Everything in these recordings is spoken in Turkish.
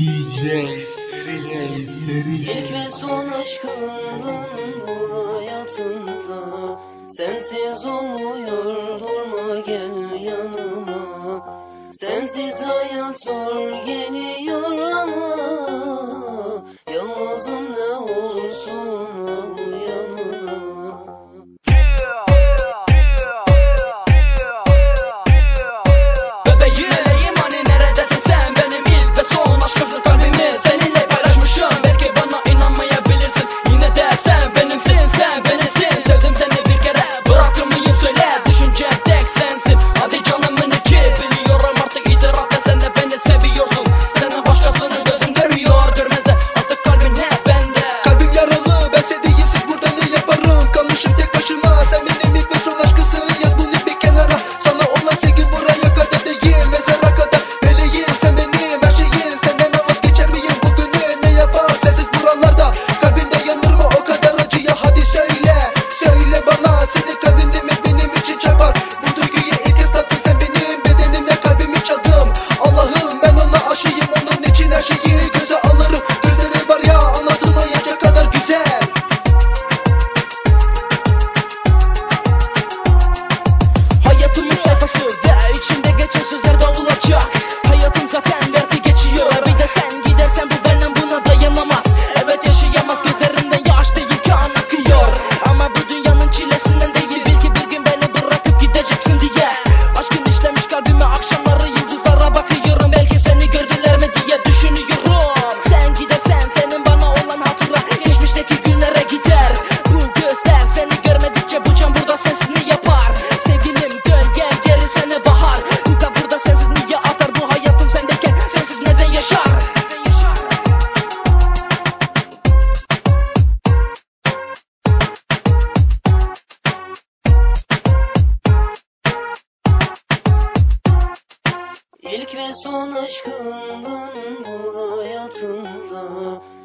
DJ Ferit Ferit İlk ve son aşkımdın bu hayatımda Sensiz olmuyor durma gel yanıma. Sensiz hayat olmuyor você me ve son aşkımdın bu hayatımda.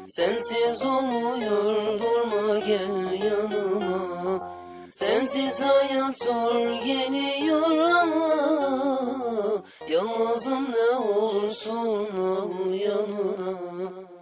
Sensiz olmuyor durma gel yanıma. Sensiz hayat zor geliyor ama Yalnızım ne olursun al yanına.